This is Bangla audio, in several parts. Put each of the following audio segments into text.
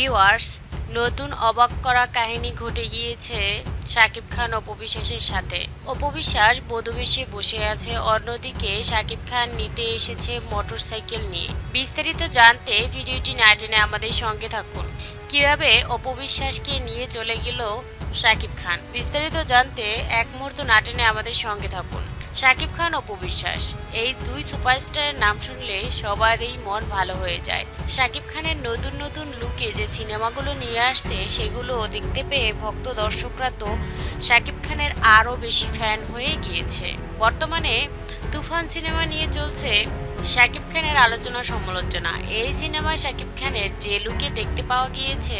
ভিউয়ার্স নতুন অবাক করা কাহিনী ঘটে গিয়েছে শাকিব খান অপবিশ্বাসের সাথে। অপবিশ্বাস বধুবেশে বসে আছে, অন্যদিকে শাকিব খান নিতে এসেছে মোটরসাইকেল নিয়ে। বিস্তারিত জানতে ভিডিওটি না টেনে আমাদের সঙ্গে থাকুন। কীভাবে অপবিশ্বাসকে নিয়ে চলে গেল শাকিব খান? বিস্তারিত জানতে এক মুহূর্ত না টেনে আমাদের সঙ্গে থাকুন। শাকিব খান অপবিশ্বাস। এই দুই সুপারস্টারের নাম শুনলে সবারই মন ভালো হয়ে যায়। শাকিব খানের নতুন নতুন লুকে যে সিনেমাগুলো নিয়ে আসছে, সেগুলো দেখতে পেয়ে ভক্ত দর্শকরা তো শাকিব খানের আরও বেশি ফ্যান হয়ে গিয়েছে। বর্তমানে তুফান সিনেমা নিয়ে চলছে শাকিব খানের আলোচনা সমালোচনা। এই সিনেমায় শাকিব খানের যে লুকে দেখতে পাওয়া গিয়েছে,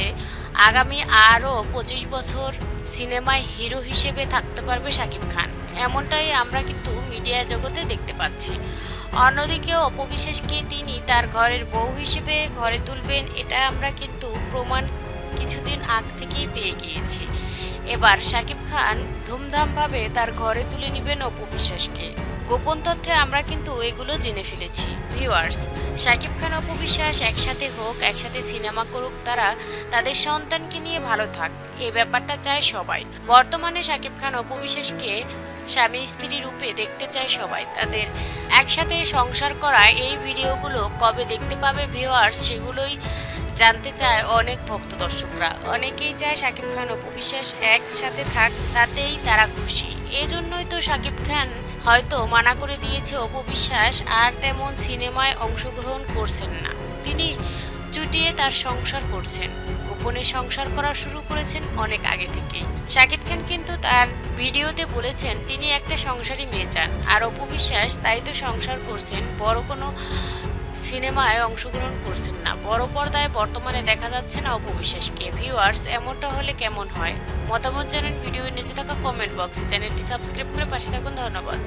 আগামী আরও পঁচিশ বছর সিনেমায় হিরো হিসেবে থাকতে পারবে শাকিব খান। এমনটাই আমরা কিন্তু মিডিয়া জগতে দেখতে পাচ্ছি। অন্যদিকে অপবিশ্বাসকে তিনি তার ঘরের বউ হিসেবে ঘরে তুলবেন, এটা আমরা কিন্তু প্রমাণ কিছুদিন আগ থেকেই পেয়ে গিয়েছি। এবার শাকিব খান ধুমধামভাবে তার ঘরে তুলে নেবেন অপবিশ্বাসকে গোপন তথ্যে আমরা কিন্তু এগুলো জেনে ফেলেছি। ভিউয়ার্স শাকিব খান অপবিশ্বাস একসাথে হোক, একসাথে সিনেমা করুক, তারা তাদের সন্তানকে নিয়ে ভালো থাক, এ ব্যাপারটা চায় সবাই। বর্তমানে শাকিব খান অপবিশ্বাসকে স্বামী স্ত্রী রূপে দেখতে চায় সবাই। তাদের একসাথে সংসার করা এই ভিডিওগুলো কবে দেখতে পাবে ভিউয়ার্স সেগুলোই জানতে চায় অনেক ভক্ত দর্শকরা। অনেকেই চায় শাকিব খান অপবিশ্বাস একসাথে থাক, তাতেই তারা খুশি। এজন্যই তো শাকিব খান হয়তো মানা করে দিয়েছে অপবিশ্বাস আর তেমন সিনেমায় অংশগ্রহণ করছেন না। তিনি চুটিয়ে তার সংসার করছেন। গোপনে সংসার করা শুরু করেছেন অনেক আগে থেকেই। শাকিব খান কিন্তু তার ভিডিওতে বলেছেন, তিনি একটা সংসারী মেয়ে চান। আর অপবিশ্বাস তাই তো সংসার করছেন, বড় কোনো সিনেমায় অংশগ্রহণ করছেন না। বড় পর্দায় বর্তমানে দেখা যাচ্ছে না অপবিশ্বাসকে ভিউয়ার্স, এমনটা হলে কেমন হয়? মতামত জানান ভিডিওর নিচে থাকা কমেন্ট বক্সে চ্যানেলটি সাবস্ক্রাইব করে পাশে থাকুন। ধন্যবাদ।